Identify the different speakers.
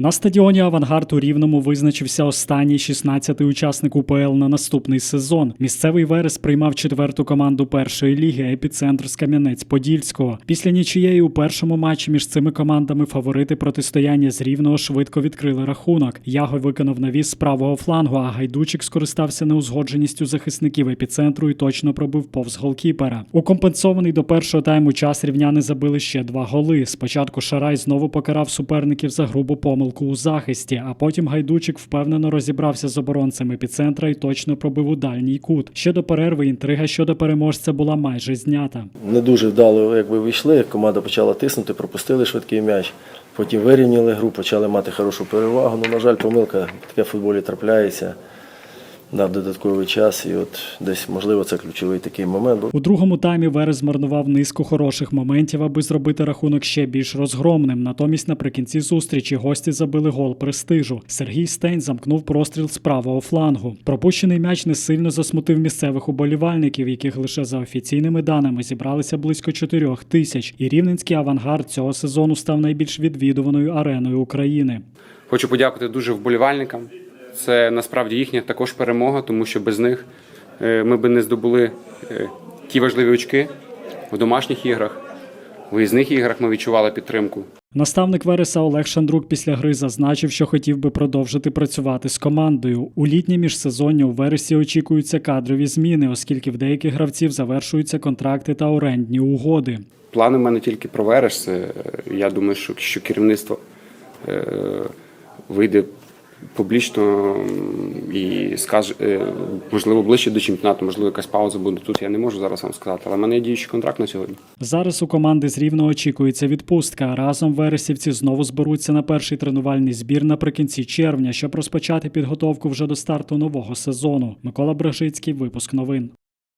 Speaker 1: На стадіоні Авангард у Рівному визначився останній 16-й учасник УПЛ на наступний сезон. Місцевий Верес приймав четверту команду першої ліги епіцентр з Кам'янець-Подільського. Після нічиєї у першому матчі між цими командами фаворити протистояння з Рівного швидко відкрили рахунок. Яго виконав навіс з правого флангу, а гайдучик скористався неузгодженістю захисників епіцентру і точно пробив повз голкіпера. У компенсований до першого тайму час рівняни забили ще два голи. Спочатку Шарай знову покарав суперників за грубу помилку у захисті, а потім гайдучик впевнено розібрався з оборонцем епіцентра і точно пробив у дальній кут. Ще до перерви інтрига щодо переможця була майже знята.
Speaker 2: Не дуже вдало, якби вийшли. Команда почала тиснути, пропустили швидкий м'яч. Потім вирівняли гру, почали мати хорошу перевагу. Ну, на жаль, помилка таке в футболі трапляється. Дав додатковий час, і от десь, можливо, це ключовий такий момент.
Speaker 1: У другому таймі Верес змарнував низку хороших моментів, аби зробити рахунок ще більш розгромним. Натомість наприкінці зустрічі гості забили гол престижу. Сергій Стень замкнув простріл з правого флангу. Пропущений м'яч не сильно засмутив місцевих уболівальників, яких лише за офіційними даними зібралися близько чотирьох тисяч. І рівненський авангард цього сезону став найбільш відвідуваною ареною України.
Speaker 3: Хочу подякувати дуже вболівальникам. Це насправді їхня також перемога, тому що без них е, ми би не здобули е, ті важливі очки в домашніх іграх. В виїзних іграх ми відчували підтримку.
Speaker 1: Наставник Вереса Олег Шандрук після гри зазначив, що хотів би продовжити працювати з командою. У літнє міжсезоння у Вересі очікуються кадрові зміни, оскільки в деяких гравців завершуються контракти та орендні угоди.
Speaker 3: Плани в мене тільки про Верес. Е, Я думаю, що, керівництво вийде публічно і скаже, е, можливо, ближче до чемпіонату, можливо, якась пауза буде тут. Я не можу зараз вам сказати, але в мене є діючий контракт на сьогодні.
Speaker 1: Зараз у команди з Рівного очікується відпустка. Разом вересівці знову зберуться на перший тренувальний збір наприкінці червня, щоб розпочати підготовку вже до старту нового сезону. Микола Брежицький, випуск новин.